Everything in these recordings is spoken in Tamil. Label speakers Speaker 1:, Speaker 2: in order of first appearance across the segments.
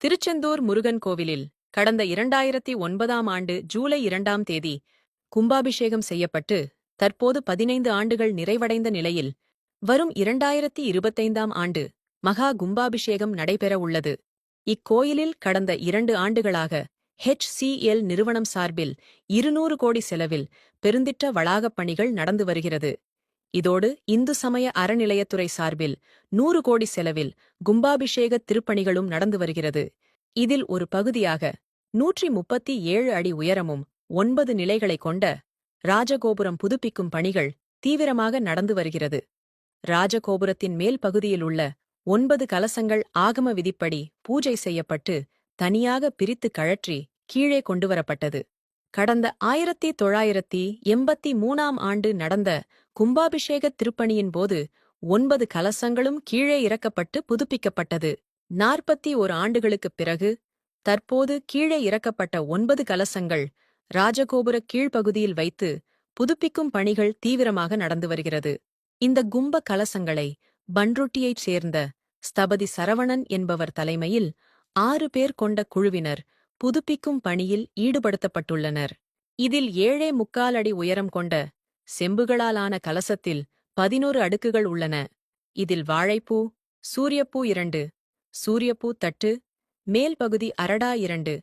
Speaker 1: திருச்செந்தூர் முருகன் கோவிலில் கடந்த இரண்டாயிரத்தி ஒன்பதாம் ஆண்டு ஜூலை இரண்டாம் தேதி கும்பாபிஷேகம் செய்யப்பட்டு தற்போது பதினைந்து ஆண்டுகள் நிறைவடைந்த நிலையில் வரும் இரண்டாயிரத்தி இருபத்தைந்தாம் ஆண்டு மகா கும்பாபிஷேகம் நடைபெற உள்ளது. இக்கோயிலில் கடந்த இரண்டு ஆண்டுகளாக ஹெச்சிஎல் நிறுவனம் சார்பில் இருநூறு கோடி செலவில் பெருந்திட்ட வளாகப் பணிகள் நடந்து வருகிறது. இதோடு இந்து சமய அறநிலையத்துறை சார்பில் நூறு கோடி செலவில் கும்பாபிஷேக திருப்பணிகளும் நடந்து வருகிறது. இதில் ஒரு பகுதியாக நூற்றி முப்பத்தி ஏழு அடி உயரமும் ஒன்பது நிலைகளை கொண்ட ராஜகோபுரம் புதுப்பிக்கும் பணிகள் தீவிரமாக நடந்து வருகிறது. ராஜகோபுரத்தின் மேல் பகுதியில் உள்ள ஒன்பது கலசங்கள் ஆகம விதிப்படி பூஜை செய்யப்பட்டு தனியாக பிரித்து கழற்றி கீழே கொண்டுவரப்பட்டது கடந்த ஆயிரத்தி தொள்ளாயிரத்தி எண்பத்தி மூணாம் ஆண்டு நடந்த கும்பாபிஷேக திருப்பணியின் போது ஒன்பது கலசங்களும் கீழே இறக்கப்பட்டு புதுப்பிக்கப்பட்டது. நாற்பத்தி ஓர் ஆண்டுகளுக்குப் பிறகு தற்போது கீழே இறக்கப்பட்ட ஒன்பது கலசங்கள் ராஜகோபுர கீழ்ப்பகுதியில் வைத்து புதுப்பிக்கும் பணிகள் தீவிரமாக நடந்து வருகிறது. இந்த கும்ப கலசங்களை பன்ருட்டியைச் சேர்ந்த ஸ்தபதி சரவணன் என்பவர் தலைமையில் ஆறு பேர் கொண்ட குழுவினர் புதுப்பிக்கும் பணியில் ஈடுபடுத்தப்பட்டுள்ளனர். இதில் ஏழே முக்கால் அடி உயரம் கொண்ட செம்புகளாலான கலசத்தில் பதினோரு அடுக்குகள் உள்ளன. இதில் வாழைப்பூ சூரியப்பூ இரண்டு சூரியப்பூ தட்டு மேல் பகுதி அரடா இரண்டு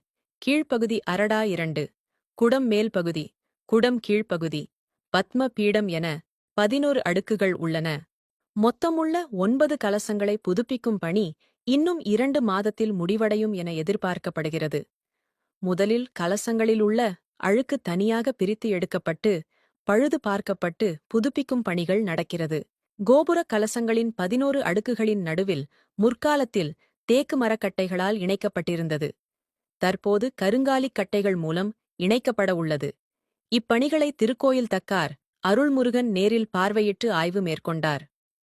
Speaker 1: கீழ்ப்பகுதி அரடா இரண்டு குடம் மேல் பகுதி குடம் கீழ்ப்பகுதி பத்ம பீடம் என பதினோரு அடுக்குகள் உள்ளன. மொத்தமுள்ள ஒன்பது கலசங்களை புதுப்பிக்கும் பணி இன்னும் இரண்டு மாதத்தில் முடிவடையும் என எதிர்பார்க்கப்படுகிறது. முதலில் கலசங்களில் உள்ள அழுக்கு தனியாக பிரித்து எடுக்கப்பட்டு பழுது பார்க்கப்பட்டு புதுப்பிக்கும் பணிகள் நடக்கிறது. கோபுர கலசங்களின் பதினோரு அடுக்குகளின் நடுவில் முற்காலத்தில் தேக்கு மரக்கட்டைகளால் இணைக்கப்பட்டிருந்தது. தற்போது கருங்காலிக் கட்டைகள் மூலம் இணைக்கப்பட உள்ளது. இப்பணிகளை திருக்கோயில் தக்கார் அருள்முருகன் நேரில் பார்வையிட்டு ஆய்வு மேற்கொண்டார்.